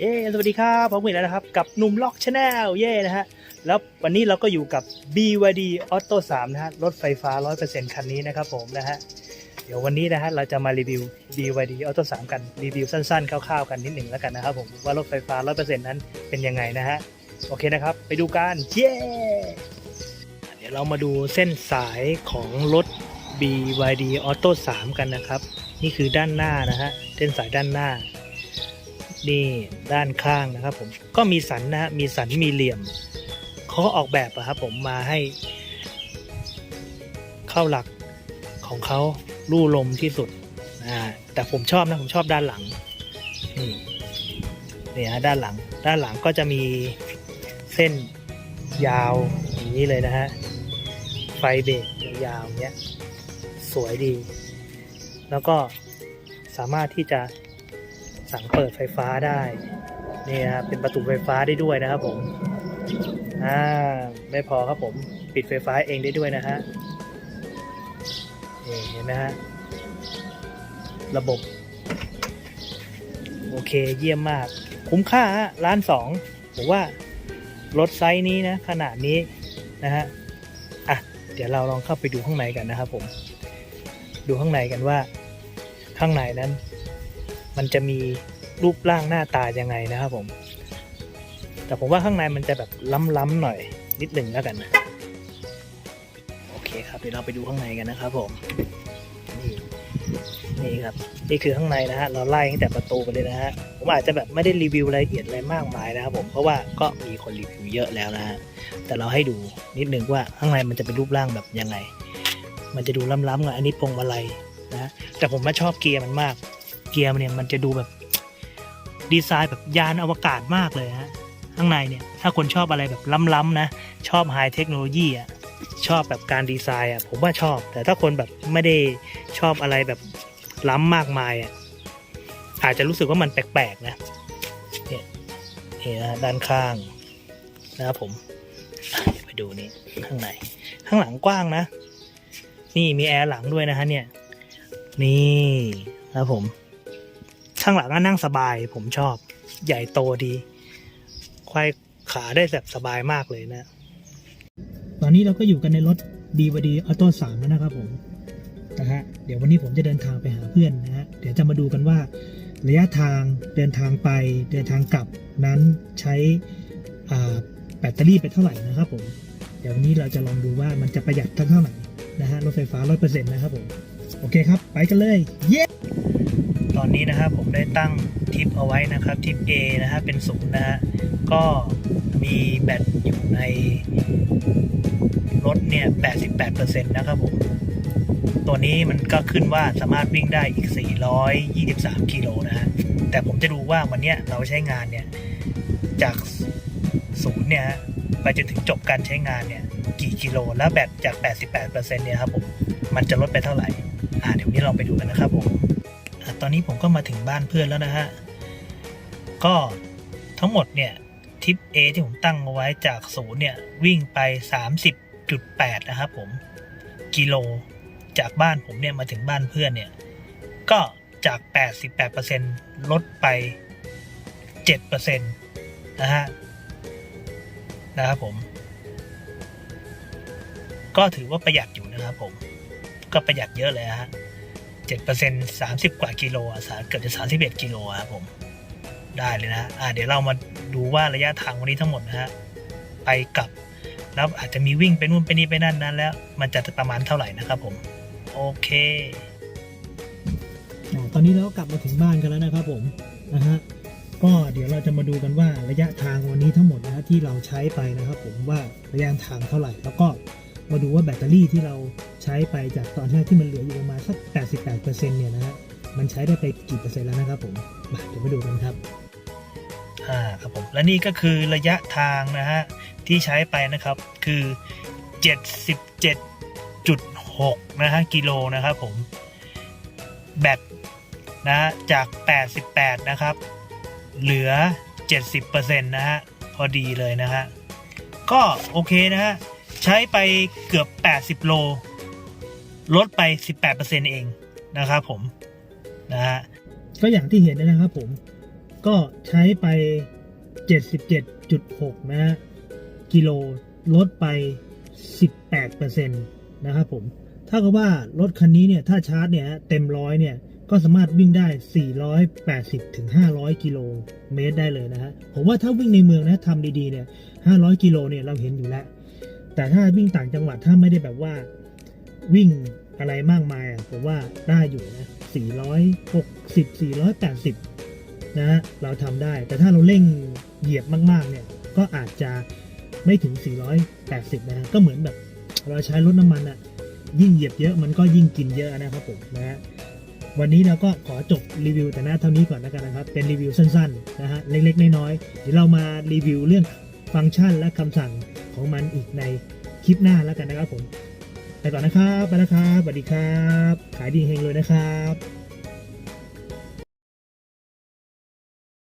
เย้สวัสดีครับผมอีกแล้วนะครับ กับหนุ่มล็อกชาแนลเย่นะฮะแล้ววันนี้เราก็อยู่กับ BYD Auto 3 นะฮะรถไฟฟ้า 100%คันนี้นะครับผมนะฮะเดี๋ยววันนี้นะฮะเราจะมารีวิว BYD Auto 3 กันรีวิวสั้นๆคร่าวๆกันนิดหนึ่งแล้วกันนะครับผมว่ารถไฟฟ้า 100%นั้นเป็นยังไงนะฮะโอเคนะครับ ไปดูกันเย้เดี๋ยวเรามาดูเส้นสายของรถ BYD Auto 3 กันนะครับ นี่คือด้านหน้านะฮะเส้นสายด้านหน้า นี่ด้านข้างนะครับผมก็มีสันนะฮะมีสันมีเหลี่ยมเขาออกแบบอะครับผมมาให้ เข้าหลักของเขาลู่ลมที่สุดอ่าแต่ผมชอบนะผมชอบด้านหลังนี่ฮะด้านหลัง ด้านหลังก็จะมีเส้นยาวอย่างนี้เลยนะฮะไฟเบรกยาวๆอย่างเงี้ยสวยดี แล้วก็สามารถที่จะ สั่งเปิดไฟฟ้าได้นี่นะครับเป็นประตูไฟฟ้าได้ด้วยนะครับผมอ่าไม่พอครับผมปิดไฟฟ้าเองได้ด้วยนะฮะนี่เห็นไหมฮะระบบ โอเคเยี่ยมมาก คุ้มค่าฮะล้านสองผมว่ารถไซส์นี้นะ ขนาดนี้นะฮะอะเดี๋ยวเราลองเข้าไปดูข้างในกันนะครับผม ดูข้างในกันว่าข้างในนั้น มันจะมีรูปร่างหน้าตายังไงนะครับผม แต่ผมว่าข้างในมันจะแบบล้ำๆหน่อยนิดหนึ่งแล้วกันนะโอเคครับเดี๋ยวเราไปดูข้างในกันนะครับผมนี่นี่ครับนี่คือข้างในนะฮะเราไล่ตั้งแต่ประตูไปเลยนะฮะผมอาจจะแบบไม่ได้รีวิวรายละเอียดอะไรมากมายนะครับผมเพราะว่าก็มีคนรีวิวเยอะแล้วนะฮะแต่เราให้ดูนิดนึงว่าข้างในมันจะเป็นรูปร่างแบบยังไง มันจะดูล้ำๆอะอันนี้พวงมาลัยนะแต่ผมว่ชอบเกียร์มันมาก เกียร์มันเนี่ยมันจะดูแบบดีไซน์แบบยานอวกาศมากเลยฮะข้างในเนี่ยถ้าคนชอบอะไรแบบล้ำๆนะ ชอบไฮเทคโนโลยีอะชอบแบบการดีไซน์อะผมว่าชอบ แต่ถ้าคนแบบไม่ได้ชอบอะไรแบบล้ำมากมายอะอาจจะรู้สึกว่ามันแปลกๆนะเนี่ยนี่นะด้านข้างนะครับผมไปดูนี่ข้างในข้างหลังกว้างนะ นี่มีแอร์หลังด้วยนะฮะเนี่ย นี่นะครับผม ข้างหลังก็นั่งสบาย ผมชอบ ใหญ่โตดี ควายขาได้แบบสบายมากเลยนะ ตอนนี้เราก็อยู่กันในรถ BYD Auto 3แล้วนะครับผมนะฮะเดี๋ยววันนี้ผมจะเดินทางไปหาเพื่อนนะฮะเดี๋ยวจะมาดูกันว่าระยะทางเดินทางไปเดินทางกลับนั้นใช้แบตเตอรี่ไปเท่าไหร่นะครับผมเดี๋ยววันนี้เราจะลองดูว่ามันจะประหยัดเท่าไหร่นะฮะรถไฟฟ้า 100%นะครับผม โอเคครับ ไปกันเลย เย้ ตอนนี้นะครับผมได้ตั้งทิปเอาไว้นะครับทิป A นะฮะเป็นศูนย์นะฮะก็มีแบตอยู่ในรถเนี่ย 88%นะครับผม ตัวนี้มันก็ขึ้นว่าสามารถวิ่งได้อีก 423 กิโลนะฮะ แต่ผมจะดูว่าวันเนี้ยเราใช้งานเนี่ย จากศูนย์เนี่ยไปจนถึงจบการใช้งานเนี่ย กี่กิโล แล้วแบตจาก 88%เนี่ยครับผม มันจะลดไปเท่าไหร่ อ่าเดี๋ยวนี้เราไปดูกันนะครับผม ตอนนี้ผมก็มาถึงบ้านเพื่อนแล้วนะฮะ ก็ทั้งหมดเนี่ยทิป A ที่ผมตั้งเอาไว้จากศูนย์เนี่ย วิ่งไป 30.8 นะครับผม กิโลจากบ้านผมเนี่ย มาถึงบ้านเพื่อนเนี่ย ก็จาก 88%ลดไป 7%นะฮะ นะครับผม ก็ถือว่าประหยัดอยู่นะครับผม ก็ประหยัดเยอะเลยฮะ เจ็ดเปอร์เซ็นต์สามสิบกว่ากิโลอะสาเกือบจะสามสิบเอ็ดกิโลครับผมได้เลยนะอ่าเดี๋ยวเรามาดูว่าระยะทางวันนี้ทั้งหมดนะฮะไปกลับแล้วอาจจะมีวิ่งไปนู่นไปนี่ไปนั่นนั้นแล้ว มันจะประมาณเท่าไหร่นะครับผมโอเคตอนนี้เรากลับมาถึงบ้านกันแล้วนะครับผมนะฮะก็เดี๋ยวเราจะมาดูกันว่าระยะทางวันนี้ทั้งหมดนะฮะที่เราใช้ไปนะครับผมว่าระยะทางเท่าไหร่แล้วก็ มาดูว่าแบตเตอรี่ที่เราใช้ไปจากตอนแรกที่มันเหลืออยู่ประมาณสัก 88%เนี่ยนะฮะมันใช้ได้ไปกี่เปอร์เซ็นต์แล้วนะครับผมมาเดี๋ยวมาดูกันครับอ่าครับผมและนี่ก็คือระยะทางนะฮะที่ใช้ไปนะครับคือ 77.6 นะฮะกิโลนะครับผมแบตนะฮะจาก 88 นะครับ เหลือ 70%นะฮะพอดีเลยนะฮะก็โอเคนะฮะ ใช้ไปเกือบ 80 โล ลดไป 18%เองนะครับผมนะฮะก็อย่างที่เห็นนะครับผม ก็ใช้ไป 77.6 นะฮะกิโลลดไป 18%นะครับผมถ้ากับว่ารถคันนี้เนี่ยถ้าชาร์จเนี่ยเต็มร้อยเนี่ยก็สามารถวิ่งได้ 480ถึง500 กิโลเมตรได้เลยนะฮะ ผมว่าถ้าวิ่งในเมืองนะทำดีๆเนี่ย 500 กิโลเนี่ยเราเห็นอยู่แล้ว แต่ถ้าวิ่งต่างจังหวัดถ้าไม่ได้แบบว่าวิ่งอะไรมากมายอะผมว่าได้อยู่นะ460 480 นะฮะเราทำได้ แต่ถ้าเราเร่งเหยียบมาก ๆ เนี่ย ก็อาจจะไม่ถึง 480 นะฮะก็เหมือนแบบ เราใช้รถน้ำมันอะยิ่งเหยียบเยอะมันก็ยิ่งกินเยอะนะครับผมนะฮะวันนี้เราก็ขอจบรีวิวแต่หน้าเท่านี้ก่อนแล้วกันนะครับ เป็นรีวิวสั้น ๆ นะฮะ เล็ก ๆ น้อยๆเดี๋ยวเรามารีวิวเรื่องฟังก์ชันและคำสั่ง ของมันอีกในคลิปหน้าแล้วกันนะครับผมไปก่อนนะครับไปแล้วครับสวัสดีครับ ขายดีเฮงเลยนะครับ